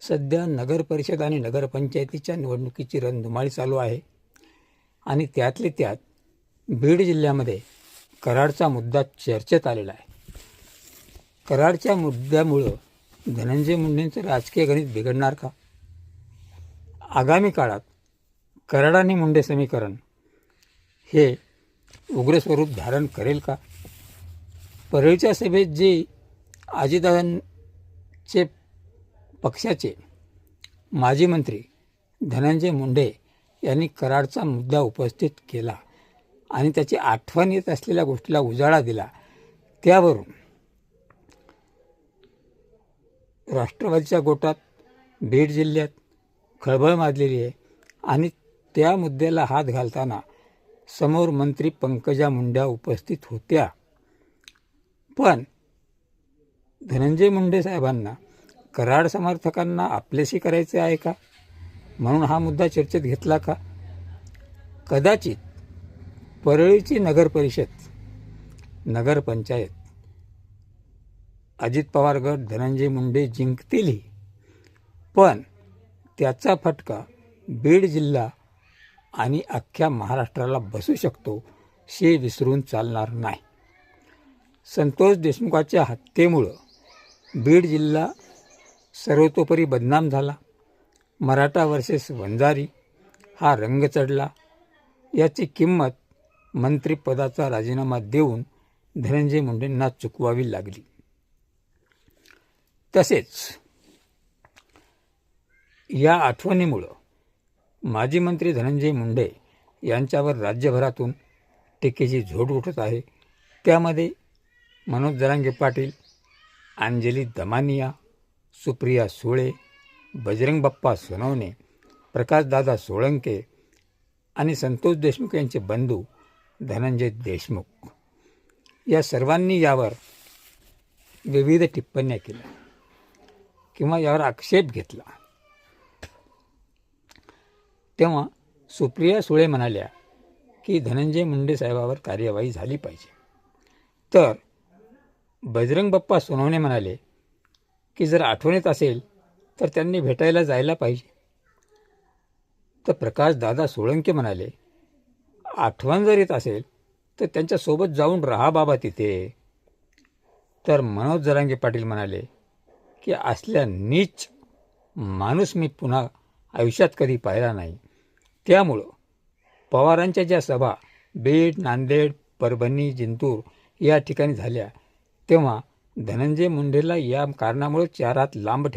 सध्या नगरपरिषद आणि नगरपंचायतीच्या निवडणुकीची रणधुमाळी चालू आहे. आणि त्यातले त्यात बीड जिल्ह्यामध्ये कराडचा मुद्दा चर्चेत आलेला आहे. कराडच्या मुद्द्यामुळं धनंजय मुंडेंचं राजकीय गणित बिघडणार का? आगामी काळात कराड आणि मुंडे समीकरण हे उग्र स्वरूप धारण करेल का? परळीच्या सभेत जे अजितदादांचे पक्षाचे माजी मंत्री धनंजय मुंडे यांनी कराडचा मुद्दा उपस्थित केला आणि त्याची आठवण येत असलेल्या गोष्टीला उजाळा दिला. त्यावरून राष्ट्रवादीच्या गोटात बीड जिल्ह्यात खळबळ माजलेली आहे आणि त्या मुद्द्याला हात घालताना समोर मंत्री पंकजा मुंड्या उपस्थित होत्या. पण धनंजय मुंडे साहेबांना कराड समर्थकांना आपलेशी करायचे आहे का? म्हणून हा मुद्दा चर्चेत घेतला का? कदाचित परळीची नगरपरिषद नगरपंचायत अजित पवार गट धनंजय मुंडे जिंकतीलही. पण त्याचा फटका बीड जिल्हा आणि अख्ख्या महाराष्ट्राला बसू शकतो हे विसरून चालणार नाही. संतोष देशमुखाच्या हत्येमुळं बीड जिल्हा सर्वतोपरी बदनाम झाला. मराठा वर्सेस वंजारी हा रंग चढला. याची किंमत मंत्रिपदाचा राजीनामा देऊन धनंजय मुंडेंना चुकवावी लागली. तसेच या आठवणीमुळं माजी मंत्री धनंजय मुंडे यांच्यावर राज्यभरातून टीकेची झोड उठत आहे. त्यामध्ये मनोज जरांगे पाटील अंजली दमानिया सुप्रिया सुळे बजरंग बाप्पा सोनवणे प्रकाशदादा सोळंके आणि संतोष देशमुख यांचे बंधू धनंजय देशमुख. या सर्वांनी यावर विविध टिप्पण्या केल्या किंवा यावर आक्षेप घेतला. तेव्हा सुप्रिया सुळे म्हणाल्या की धनंजय मुंडे साहेबावर कार्यवाही झाली पाहिजे. तर बजरंग बाप्पा सोनवणे म्हणाले की जर आठवणीत असेल तर त्यांनी भेटायला जायला पाहिजे. तर प्रकाश दादा सोळंके म्हणाले आठवण जर येत असेल तर त्यांच्यासोबत जाऊन राहा बाबा तिथे. तर मनोज जरांगे पाटील म्हणाले की असल्या नीच माणूस मी पुन्हा आयुष्यात कधी पाहिला नाही. त्यामुळं पवारांच्या ज्या सभा बीड नांदेड परभणी जिंतूर या ठिकाणी झाल्या तेव्हा धनंजय मुंडेला या कारणामुळे चारात लांब ठेव